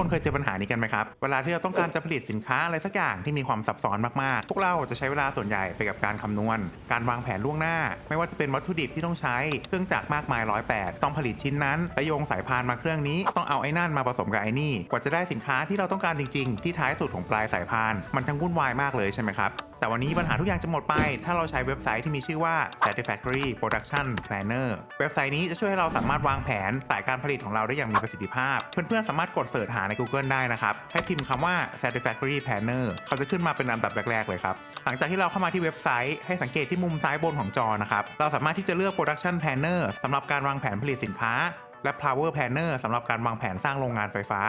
คนเคยเจอปัญหานี้กันไหมครับ เวลาที่เราต้องการจะผลิตสินค้าอะไรสักอย่างที่มีความซับซ้อนมากๆ พวกเราจะใช้เวลาส่วนใหญ่ไปกับการคำนวณ การวางแผนล่วงหน้า ไม่ว่าจะเป็นวัตถุดิบที่ต้องใช้ เครื่องจักรมากมายร้อยแปดต้องผลิตชิ้นนั้นและโยงสายพานมาเครื่องนี้ ต้องเอาไอ้นั่นมาผสมกับไอ้นี่ กว่าจะได้สินค้าที่เราต้องการจริง ๆ ที่ท้ายสุดของปลายสายพาน มันช่างวุ่นวายมากเลยใช่ไหมครับ แต่วันนี้ปัญหาทุกอย่างจะหมดไป ถ้าเราใช้เว็บไซต์ที่มีชื่อว่า Satisfactory Production Planner เว็บไซต์นี้จะช่วยให้เราสามารถวางแผนสายการผลิตของเราได้อย่างมีประสิทธิภาพ เพื่อนๆสามารถกดเสิร์ชหาใน Google ได้นะครับให้พิมพ์คำว่า Satisfactory Planner เขาจะขึ้นมาเป็นอันดับแรกๆเลยครับหลังจากที่เราเข้ามาที่เว็บไซต์ให้สังเกตที่มุมซ้ายบนของจอนะครับเราสามารถที่จะเลือก Production Planner สำหรับการวางแผนผลิตสินค้า และ Power Planner สำหรับการวางแผนสร้างโรงงานไฟฟ้า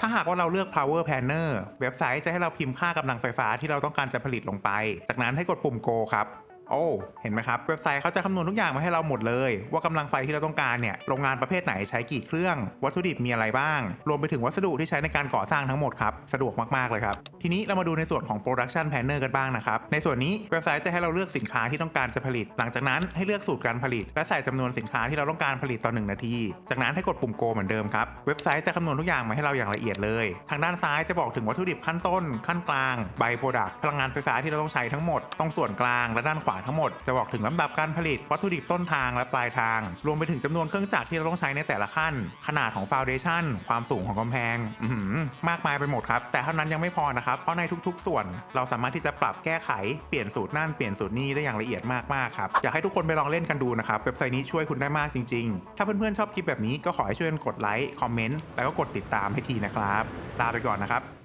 ถ้าหากว่าเราเลือก Power Planner เว็บไซต์จะให้เราพิมพ์ค่ากำลังไฟฟ้าที่เราต้องการจะผลิตลงไป จากนั้นให้กดปุ่ม Go ครับ โอ้เห็นไหมครับเว็บไซต์เขาจะคำนวณทุกอย่างมาให้เราหมดเลย ว่ากำลังไฟที่เราต้องการเนี่ยโรงงานประเภทไหนใช้กี่เครื่อง วัตถุดิบมีอะไรบ้าง รวมไปถึงวัสดุที่ใช้ในการก่อสร้างทั้งหมดครับสะดวกมากๆเลยครับทีนี้เรามาดูในส่วนของ Production Planner กันบ้างนะครับในส่วนนี้เว็บไซต์จะให้เราเลือกสินค้าที่ต้องการจะผลิต หลังจากนั้นให้เลือกสูตรการผลิต และใส่จำนวนสินค้าที่เราต้องการผลิตต่อ1นาที จากนั้นให้กดปุ่ม Go เหมือนเดิมครับเว็บไซต์จะคำนวณทุกอย่างมาให้เราอย่างละเอียดเลย ทางด้านซ้ายจะบอกถึงวัตถุดิบขั้นต้น ขั้นกลางใบโปรดักต์พลังงานไฟฟ้าที่เราต้องใช้ทั้งหมดตรงส่วนกลางและด้านขวาทั้งหมดจะบอกถึงลำดับการผลิตวัตถุดิบต้นทางและปลายทาง รวมไปถึงจำนวนเครื่องจักรที่เราต้องใช้ในแต่ละขั้น ขนาดของฟาวเดชั่นความสูงของกำแพงมากมายไปหมดครับ แต่เท่านั้นยังไม่พอนะครับ เพราะในทุกๆ ส่วน เราสามารถที่จะปรับแก้ไขเปลี่ยนสูตรนั่นเปลี่ยนสูตรนี้ได้อย่างละเอียดมากๆครับอยากให้ทุกคนไปลองเล่นกันดูนะครับเว็บไซต์นี้ช่วยคุณได้มากจริง ๆ ถ้าเพื่อนๆชอบคลิปแบบนี้ก็ขอให้ช่วยกันกดไลค์คอมเมนต์แล้วก็กดติดตามให้ทีนะครับลาไปก่อนนะครับ